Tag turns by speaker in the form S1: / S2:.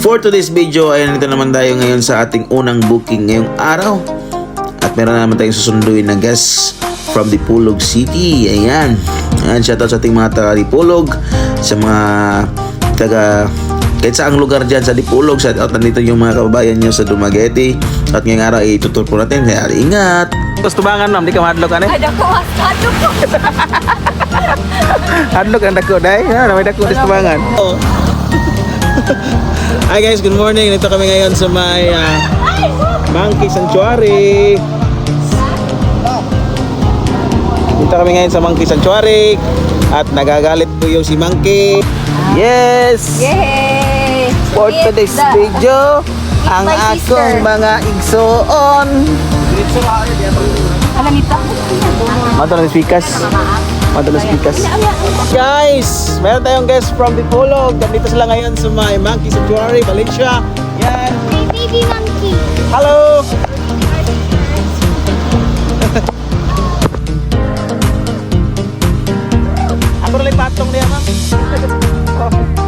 S1: For today's video, ay nandito naman tayo ngayon sa ating unang booking ngayong araw. At meron na naman tayong susunduin na guest from Dipolog City. Ayan. Ayan, shoutout sa ating mga taga Dipolog, sa mga taga kahit saang lugar dyan sa Dipolog, shout out nandito yung mga kababayan nyo sa Dumaguete. At ngayong araw, ituturo po natin. Kaya ingat! Tapos tubangan ma'am, di ka mahadlok ano?
S2: Ada ko mas aduk ko.
S1: Hadlok ang dako dai. Ha, may dako sa tubangan. Oh. Hi guys, good morning. Nito kami ngayon sa may ah, Monkey Sanctuary. Dito kami ngayon sa Monkey Sanctuary at nagagalit po yung si Monkey. Yes!
S2: Yay!
S1: For today's video, ang akong mga igsoon.
S2: Alam ito?
S1: Mato ng speakers. Ng speakers. Guys, meron tayong guest from Dipolog. Nandito sila ngayon sa may Monkey Sanctuary, Valencia. Yan.
S2: Baby monkey.
S1: Hello! Ako lang patong niya, ma'am.